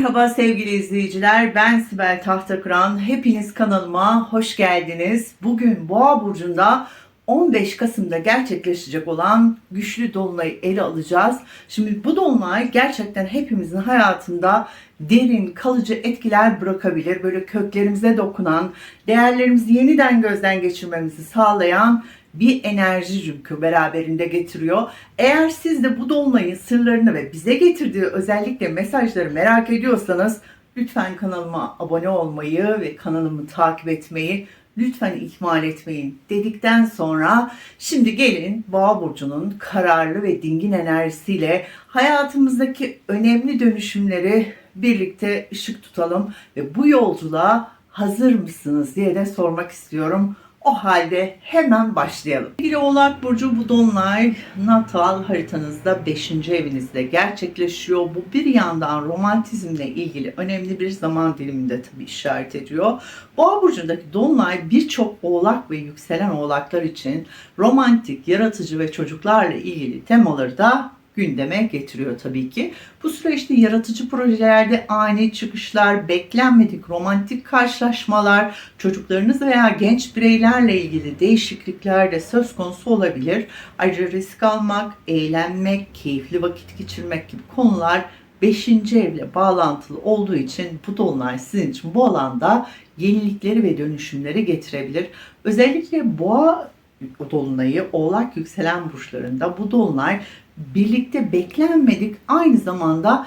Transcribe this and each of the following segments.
Merhaba sevgili izleyiciler. Ben Sibel Tahtakıran. Hepiniz kanalıma hoş geldiniz. Bugün Boğa burcunda 15 Kasım'da gerçekleşecek olan güçlü dolunayı ele alacağız. Şimdi bu dolunay gerçekten hepimizin hayatında derin, kalıcı etkiler bırakabilir. Böyle köklerimize dokunan, değerlerimizi yeniden gözden geçirmemizi sağlayan bir enerji çünkü beraberinde getiriyor. Eğer siz de bu dolunayın sırlarını ve bize getirdiği özellikle mesajları merak ediyorsanız lütfen kanalıma abone olmayı ve kanalımı takip etmeyi lütfen ihmal etmeyin dedikten sonra şimdi gelin Boğa burcunun kararlı ve dingin enerjisiyle hayatımızdaki önemli dönüşümleri birlikte ışık tutalım ve bu yolculuğa hazır mısınız diye de sormak istiyorum. O halde hemen başlayalım. Sevgili Oğlak Burcu bu dolunay natal haritanızda 5. evinizde gerçekleşiyor. Bu bir yandan romantizmle ilgili önemli bir zaman diliminde tabii işaret ediyor. Boğa Burcu'ndaki dolunay birçok oğlak ve yükselen oğlaklar için romantik, yaratıcı ve çocuklarla ilgili temaları da gündeme getiriyor tabii ki. Bu süreçte yaratıcı projelerde ani çıkışlar, beklenmedik romantik karşılaşmalar, çocuklarınız veya genç bireylerle ilgili değişiklikler de söz konusu olabilir. Ayrıca risk almak, eğlenmek, keyifli vakit geçirmek gibi konular 5. evle bağlantılı olduğu için bu dolunay sizin için bu alanda yenilikleri ve dönüşümleri getirebilir. Özellikle boğa dolunayı oğlak yükselen burçlarında bu dolunay birlikte beklenmedik aynı zamanda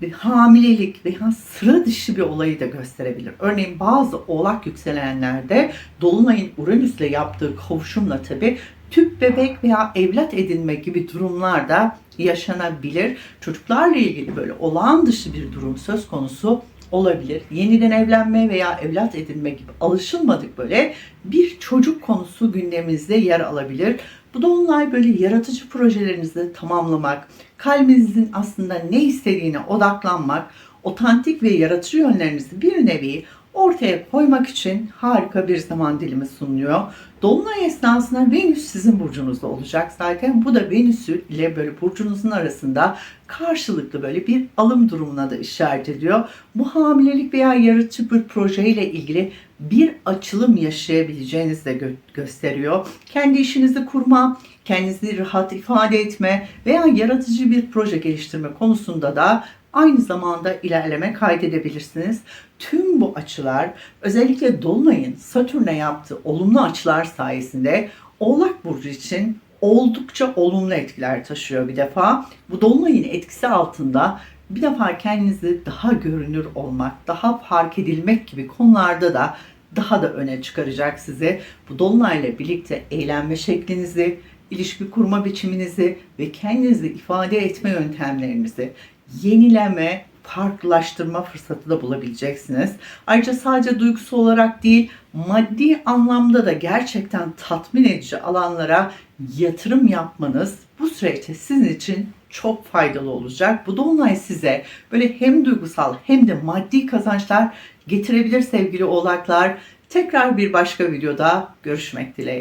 bir hamilelik veya sıra dışı bir olayı da gösterebilir. Örneğin bazı oğlak yükselenlerde Dolunay'ın Uranüs'le yaptığı kavuşumla tabi tüp bebek veya evlat edinme gibi durumlar da yaşanabilir. Çocuklarla ilgili böyle olağan dışı bir durum söz konusu olabilir. Yeniden evlenme veya evlat edinme gibi alışılmadık böyle bir çocuk konusu gündemimizde yer alabilir. Bu dolunay böyle yaratıcı projelerinizi tamamlamak, kalbinizin aslında ne istediğine odaklanmak, otantik ve yaratıcı yönlerinizi bir nevi ortaya koymak için harika bir zaman dilimi sunuyor. Dolunay esnasında Venüs sizin burcunuzda olacak zaten. Bu da Venüs ile böyle burcunuzun arasında karşılıklı böyle bir alım durumuna da işaret ediyor. Bu hamilelik veya yaratıcı bir projeyle ilgili bir açılım yaşayabileceğinizi de gö- gösteriyor. Kendi işinizi kurma, kendinizi rahat ifade etme veya yaratıcı bir proje geliştirme konusunda da aynı zamanda ilerleme kaydedebilirsiniz. Tüm bu açılar özellikle Dolunay'ın Satürn'e yaptığı olumlu açılar sayesinde Oğlak Burcu için oldukça olumlu etkiler taşıyor bir defa. Bu Dolunay'ın etkisi altında bir defa kendinizi daha görünür olmak, daha fark edilmek gibi konularda da daha da öne çıkaracak sizi. Bu dolunayla birlikte eğlenme şeklinizi, ilişki kurma biçiminizi ve kendinizi ifade etme yöntemlerinizi yenileme, farklılaştırma fırsatı da bulabileceksiniz. Ayrıca sadece duygusal olarak değil, maddi anlamda da gerçekten tatmin edici alanlara yatırım yapmanız bu süreçte sizin için çok faydalı olacak. Bu dolunay size böyle hem duygusal hem de maddi kazançlar getirebilir sevgili oğlaklar. Tekrar bir başka videoda görüşmek dileğiyle.